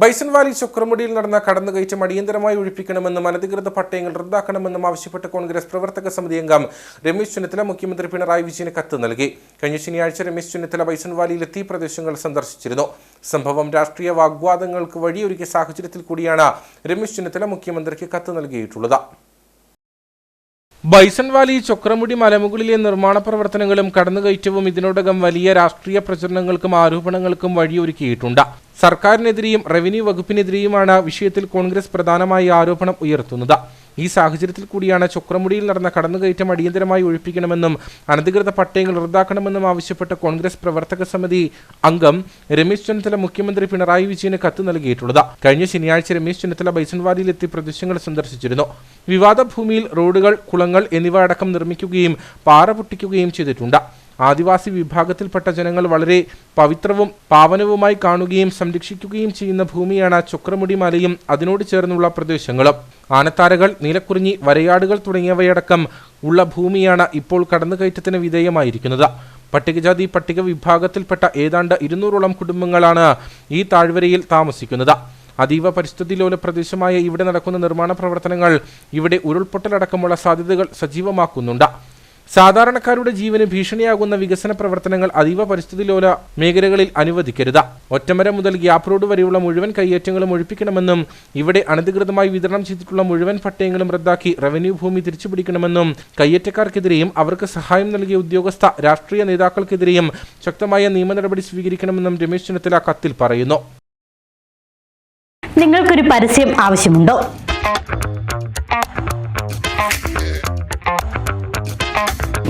Bison Valley ചുക്രമുടിയിൽ നടന്ന കടന്നുകയറ്റം അടിയന്തരമായി ഒഴിപ്പിക്കണമെന്നും അനധികൃത പട്ടയങ്ങൾ റദ്ദാക്കണമെന്നും ആവശ്യപ്പെട്ട് കോൺഗ്രസ് പ്രവർത്തക സമിതി അംഗം രമേശ് ചെന്നിത്തല മുഖ്യമന്ത്രി പിണറായി വിജയന് കത്ത് നൽകി. കഴിഞ്ഞ ശനിയാഴ്ച രമേശ് ചെന്നിത്തല ബൈസൺ വാലിയിലെത്തി പ്രദേശങ്ങൾ സന്ദർശിച്ചിരുന്നു. സംഭവം രാഷ്ട്രീയ വാഗ്വാദങ്ങൾക്ക് വഴിയൊരുക്കിയ സാഹചര്യത്തിൽ കൂടിയാണ് രമേശ് ചെന്നിത്തല മുഖ്യമന്ത്രിക്ക് കത്ത് നൽകിയിട്ടുള്ളത്. ബൈസൺ വാലി ചൊക്രമുടി മലമുകളിലെ നിർമ്മാണ പ്രവർത്തനങ്ങളും കടന്നുകയറ്റവും ഇതിനോടകം വലിയ രാഷ്ട്രീയ പ്രചരണങ്ങൾക്കും ആരോപണങ്ങൾക്കും വഴിയൊരുക്കിയിട്ടുണ്ട്. സർക്കാരിനെതിരെയും റവന്യൂ വകുപ്പിനെതിരെയുമാണ് വിഷയത്തിൽ കോൺഗ്രസ് പ്രധാനമായി ആരോപണം ഉയർത്തുന്നത്. ഈ സാഹചര്യത്തിൽ കൂടിയാണ് ചൊക്രമുടിയിൽ നടന്ന കടന്നുകയറ്റം അടിയന്തരമായി ഒഴിപ്പിക്കണമെന്നും അനധികൃത പട്ടയങ്ങൾ റദ്ദാക്കണമെന്നും ആവശ്യപ്പെട്ട് കോൺഗ്രസ് പ്രവർത്തക സമിതി അംഗം രമേശ് ചെന്നിത്തല മുഖ്യമന്ത്രി പിണറായി വിജയന് കത്ത് നൽകിയിട്ടുള്ളത്. കഴിഞ്ഞ ശനിയാഴ്ച രമേശ് ചെന്നിത്തല ബൈസൺവാലിയിലെത്തി പ്രദേശങ്ങൾ സന്ദർശിച്ചിരുന്നു. വിവാദ ഭൂമിയിൽ റോഡുകൾ കുളങ്ങൾ എന്നിവ അടക്കം നിർമ്മിക്കുകയും പാറ പൊട്ടിക്കുകയും ചെയ്തിട്ടുണ്ട്. ആദിവാസി വിഭാഗത്തിൽപ്പെട്ട ജനങ്ങൾ വളരെ പവിത്രവും പാവനവുമായി കാണുകയും സംരക്ഷിക്കുകയും ചെയ്യുന്ന ഭൂമിയാണ് ചുക്രമുടി മലയും അതിനോട് ചേർന്നുള്ള പ്രദേശങ്ങളും. ആനത്താരകൾ നീലക്കുറിഞ്ഞി വരയാടുകൾ തുടങ്ങിയവയടക്കം ഉള്ള ഭൂമിയാണ് ഇപ്പോൾ കടന്നുകയറ്റത്തിന് വിധേയമായിരിക്കുന്നത്. പട്ടികജാതി പട്ടിക വിഭാഗത്തിൽപ്പെട്ട ഏതാണ്ട് ഇരുന്നൂറോളം കുടുംബങ്ങളാണ് ഈ താഴ്വരയിൽ താമസിക്കുന്നത്. അതീവ പരിസ്ഥിതി ലോല പ്രദേശമായ ഇവിടെ നടക്കുന്ന നിർമ്മാണ പ്രവർത്തനങ്ങൾ ഇവിടെ ഉരുൾപൊട്ടലടക്കമുള്ള സാധ്യതകൾ സജീവമാക്കുന്നുണ്ട്. സാധാരണക്കാരുടെ ജീവന് ഭീഷണിയാകുന്ന വികസന പ്രവർത്തനങ്ങൾ അതീവ പരിസ്ഥിതി ലോല മേഖലകളിൽ അനുവദിക്കരുത്. ഒറ്റമര മുതൽ ഗ്യാപ് റോഡ് വരെയുള്ള മുഴുവൻ കയ്യേറ്റങ്ങളും ഒഴിപ്പിക്കണമെന്നും ഇവിടെ അനധികൃതമായി വിതരണം ചെയ്തിട്ടുള്ള മുഴുവൻ പട്ടയങ്ങളും റദ്ദാക്കി റവന്യൂ ഭൂമി തിരിച്ചുപിടിക്കണമെന്നും കയ്യേറ്റക്കാർക്കെതിരെയും അവർക്ക് സഹായം നൽകിയ ഉദ്യോഗസ്ഥ രാഷ്ട്രീയ നേതാക്കൾക്കെതിരെയും ശക്തമായ നിയമ നടപടി സ്വീകരിക്കണമെന്നും രമേശ് ചെന്നിത്തല കത്തിൽ പറയുന്നു. നിങ്ങൾക്കൊരു പരസ്യം ആവശ്യമുണ്ടോ?